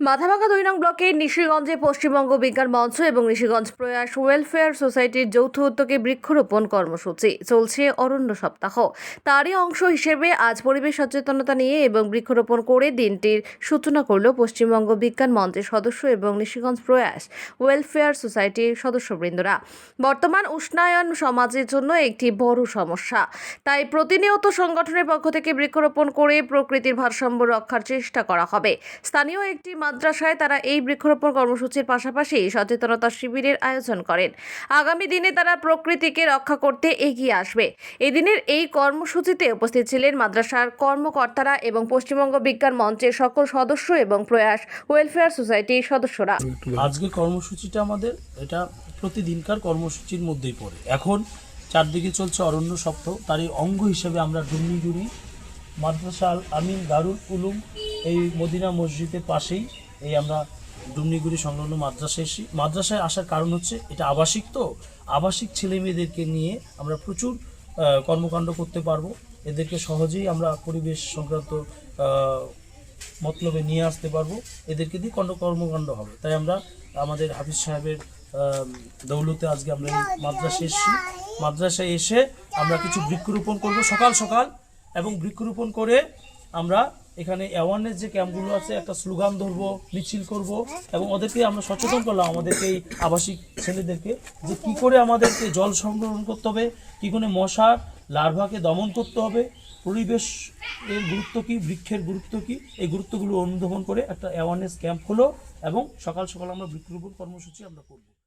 মাথাভাঙা দুই নং ব্লকের নিশিগঞ্জে পশ্চিমবঙ্গ বিজ্ঞান মঞ্চ এবং নিশিগঞ্জ প্রয়াস ওয়েলফেয়ার সোসাইটির যৌথ উদ্যোগে বৃক্ষরোপণ কর্মসূচি চলছে অরণ্য সপ্তাহ। তারই অংশ হিসেবে আজ পরিবেশ সচেতনতা নিয়ে এবং বৃক্ষরোপণ করে দিনটির সূচনা করল পশ্চিমবঙ্গ বিজ্ঞান মঞ্চের সদস্য এবং নিশিগঞ্জ প্রয়াস ওয়েলফেয়ার সোসাইটির সদস্যবৃন্দরা। বর্তমান উষ্ণায়ন সমাজের জন্য একটি বড় সমস্যা। তাই প্রতিনিয়ত সংগঠনের পক্ষ থেকে বৃক্ষরোপণ করে প্রকৃতির ভারসাম্য রক্ষার চেষ্টা করা হবে। স্থানীয় একটি মাদ্রাসায় তারা এই বৃক্ষরোপণ কর্মসূচির পাশাপাশি সচেতনতা শিবিরের আয়োজন করেন। আগামী দিনে তারা প্রকৃতিকে রক্ষা করতে এগিয়ে আসবে। এদিনের এই কর্মসূচিতে উপস্থিত ছিলেন মাদ্রাসার কর্মকর্তারা এবং পশ্চিমবঙ্গ বিজ্ঞান মঞ্চের সকল সদস্য এবং প্রয়াস ওয়েলফেয়ার সোসাইটির সদস্যরা। আজকে কর্মসূচিটা আমাদের এটা প্রতিদিনকার কর্মসূচির মধ্যেই পড়ে। এখন চারদিকে চলছে অরণ্য সপ্তাহ তারই অঙ্গ হিসেবে আমরা ডুমনিগুড়ি মাদ্রাসা আল আমিন দারুল উলুম এই মদিনা মসজিদের পাশেই এই আমরা ডুমনিগুড়ি সংলগ্ন মাদ্রাসায় এসি মাদ্রাসায় আসার কারণ হচ্ছে এটা আবাসিক তো। আবাসিক ছেলে মেয়েদেরকে নিয়ে আমরা প্রচুর কর্মকাণ্ড করতে পারব। এদেরকে সহজেই আমরা পরিবেশ সংক্রান্ত মতলবে নিয়ে আসতে পারব। এদেরকে দিয়ে কণ্ড কর্মকাণ্ড হবে। তাই আমরা আমাদের হাফিজ সাহেবের দৌলতে আজকে আমরা এই মাদ্রাসায় এসেছি। মাদ্রাসায় এসে আমরা কিছু বৃক্ষরোপণ করব সকাল সকাল এবং বৃক্ষরোপণ করে আমরা এখানে অ্যাওয়ারনেস যে ক্যাম্পগুলো আছে, একটা স্লোগান ধরবো, মিছিল করব, এবং ওদেরকে আমরা সচেতন করলাম আমাদেরকে এই আবাসিক ছেলেদেরকে যে কি করে আমাদেরকে জল সংরক্ষণ করতে হবে, কী করে মশার লার্ভাকে দমন করতে হবে, পরিবেশ এর গুরুত্ব কী, বৃক্ষের গুরুত্ব কী, এই গুরুত্বগুলো অনুধাবন করে একটা অ্যাওয়ারনেস ক্যাম্প হলো এবং সকাল সকাল আমরা বৃক্ষরোপণ কর্মসূচি আমরা করব।